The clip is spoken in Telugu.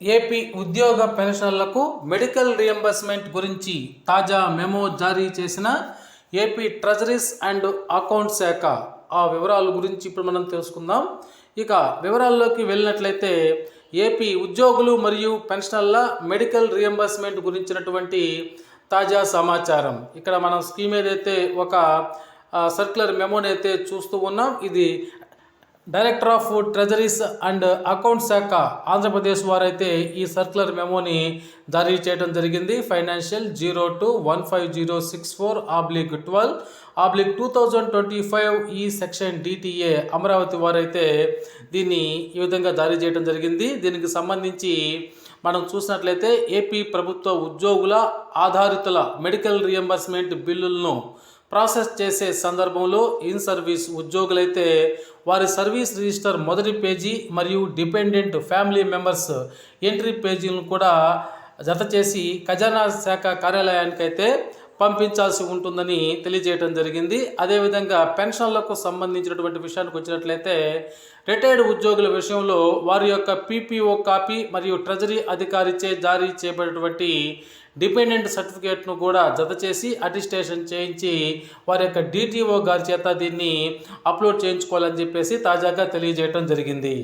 ఏపీ ఉద్యోగ పెన్షన్లకు మెడికల్ రియంబర్స్మెంట్ గురించి తాజా మెమో జారీ చేసిన ఏపీ ట్రెజరీస్ అండ్ అకౌంట్ శాఖ ఆ వివరాల గురించి ఇప్పుడు మనం తెలుసుకుందాం. ఇక వివరాల్లోకి వెళ్ళినట్లయితే ఏపీ ఉద్యోగులు మరియు పెన్షనర్ల మెడికల్ రియంబర్స్మెంట్ గురించినటువంటి తాజా సమాచారం. ఇక్కడ మనం స్కీమ్ ఏదైతే ఒక సర్క్యులర్ మెమోని అయితే చూస్తూ ఉన్నాం. ఇది director of treasuries and account శాఖ ఆంధ్రప్రదేశ్ వారైతే ఈ సర్క్యులర్ మెమోని జారీ చేయడం జరిగింది. Financial zero two one five zero six four oblique twelve. Oblique two thousand twenty five ఈ సెక్షన్ డిటిఏ అమరావతి వారైతే దీన్ని ఈ విధంగా జారీ చేయడం జరిగింది. దీనికి సంబంధించి మనం చూసినట్లయితే ఏపీ ప్రభుత్వ ఉద్యోగుల ఆధారితుల మెడికల్ రియంబర్స్మెంట్ బిల్లులను ప్రాసెస్ చేసే సందర్భంలో ఇన్ సర్వీస్ ఉద్యోగులైతే వారి సర్వీస్ రిజిస్టర్ మొదటి పేజీ మరియు డిపెండెంట్ ఫ్యామిలీ మెంబర్స్ ఎంట్రీ పేజీలను కూడా జత చేసి ఖజానా శాఖ కార్యాలయానికి అయితే పంపించాల్సి ఉంటుందని తెలియజేయడం జరిగింది. అదేవిధంగా పెన్షన్లకు సంబంధించినటువంటి విషయానికి వచ్చినట్లయితే రిటైర్డ్ ఉద్యోగుల విషయంలో వారి యొక్క పీపీఓ కాపీ మరియు ట్రెజరీ అధికారిచే జారీ చేయబడినటువంటి డిపెండెంట్ సర్టిఫికేట్ను కూడా జత చేసి అటిస్టేషన్ చేయించి వారి యొక్క డిటిఓ గారి చేత దీన్ని అప్లోడ్ చేయించుకోవాలని చెప్పేసి తాజాగా తెలియజేయడం జరిగింది.